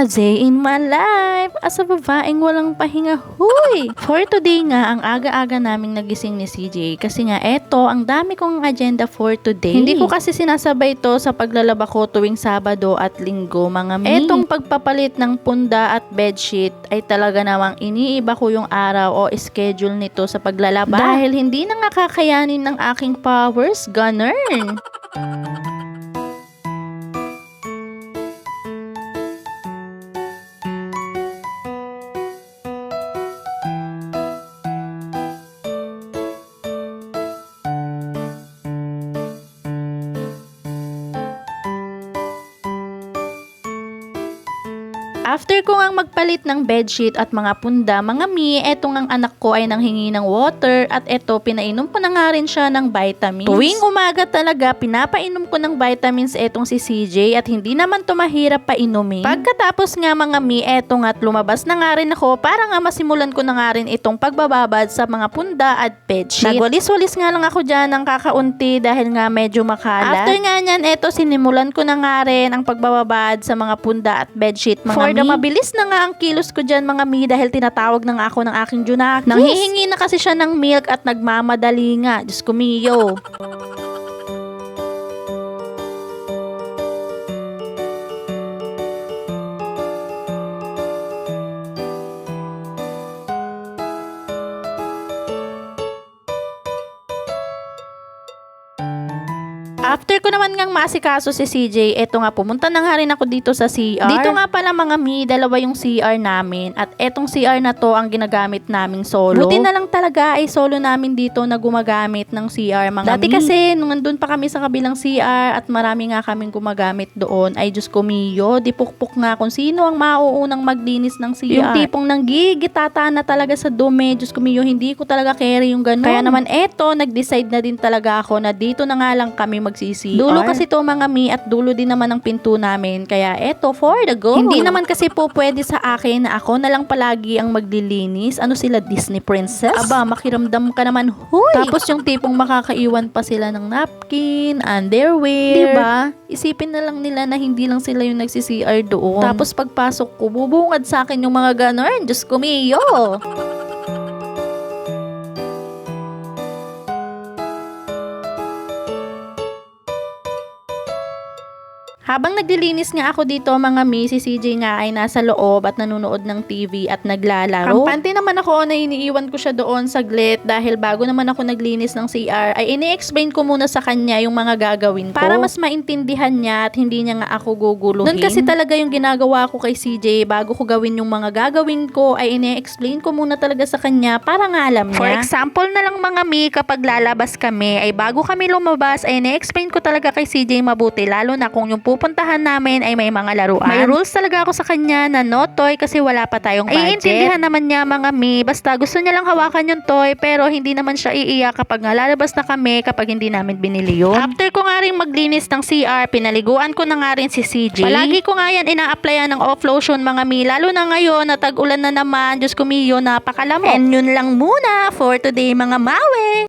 A day in my life as a babaeng walang pahinga. Huy! For today nga, ang aga-aga naming nagising ni CJ kasi nga eto, ang dami kong agenda for today. Hindi ko kasi sinasabay to sa paglalaba ko tuwing Sabado at Linggo, mga mi. Etong pagpapalit ng punda at bedsheet ay talaga namang iniiba ko yung araw o schedule nito sa paglalaba. Dahil hindi na nga kakayanin ng aking powers, ganern. After ko ngang magpalit ng bedsheet at mga punda, mga mi, etong ang anak ko ay nanghingi ng water at eto, pinainom ko na nga rin siya ng vitamins. Tuwing umaga talaga, pinapainom ko ng vitamins etong si CJ at hindi naman to mahirap painumin. Pagkatapos nga mga mi, eto nga at lumabas na nga rin ako para nga masimulan ko na nga rin itong pagbababad sa mga punda at bedsheet. Nagwalis-walis nga lang ako dyan ng kakaunti dahil nga medyo makalat. After nga nyan, eto, sinimulan ko na nga rin ang pagbababad sa mga punda at bedsheet mga For mi. the mabilis na nga ang kilos ko dyan mga mi dahil tinatawag na nga ako ng aking junakis. Nanghihingi na kasi siya ng milk at nagmamadali nga. Diyos ko miyo. After ko naman ngang masikaso si CJ, eto nga pumunta na nga rin ako dito sa CR. Dito nga pala mga mi, dalawa yung CR namin at etong CR na to ang ginagamit naming solo. Buti na lang talaga ay solo namin dito na gumagamit ng CR mga Dati mi. kasi nung nandun pa kami sa kabilang CR at marami nga kaming gumagamit doon ay Diyos ko miyo, dipukpok nga kung sino ang mauunang maglinis ng CR. Yung tipong nanggigitata na talaga sa dumi, Diyos ko miyo, hindi ko talaga carry yung ganun. Kaya naman eto, nag-decide na din talaga ako na dito na nga lang kami magsi-CR. Dulo kasi to mga mi at dulo din naman ang pinto namin. Kaya eto, for the go. Hindi naman kasi po pwede sa akin na ako na lang palagi ang maglilinis. Ano sila, Disney princess? Aba, makiramdam ka naman, huy! Tapos yung tipong makakaiwan pa sila ng napkin, underwear. Diba? Isipin na lang nila na hindi lang sila yung nagsi-CR doon. Tapos pagpasok ko, bubungad sa akin yung mga ganon. Diyos ko, Mio! Habang naglilinis nga ako dito mga mi, si CJ nga ay nasa loob at nanonood ng TV at naglalaro. Kampante naman ako na iniiwan ko siya doon saglit dahil bago naman ako naglinis ng CR ay ini-explain ko muna sa kanya yung mga gagawin ko. Para mas maintindihan niya at hindi niya nga ako guguluhin. Doon kasi talaga yung ginagawa ko kay CJ bago ko gawin yung mga gagawin ko ay ini-explain ko muna talaga sa kanya para nga alam niya. For example na lang mga mi, kapag lalabas kami ay bago kami lumabas ay ini-explain ko talaga kay CJ mabuti lalo na kung yung pupuntahan namin ay may mga laruan. May rules talaga ako sa kanya na no toy kasi wala pa tayong budget. Ay, intindihan naman niya mga mi. Basta gusto niya lang hawakan yung toy pero hindi naman siya iiyak kapag nga lalabas na kami kapag hindi namin binili yun. After ko nga rin maglinis ng CR, pinaliguan ko na nga rin si CJ. Palagi ko nga yan ina-applyan ng off lotion mga mi. Lalo na ngayon na tag-ulan na naman. Diyos ko miyo, napakalamok. And yun lang muna for today mga mawe.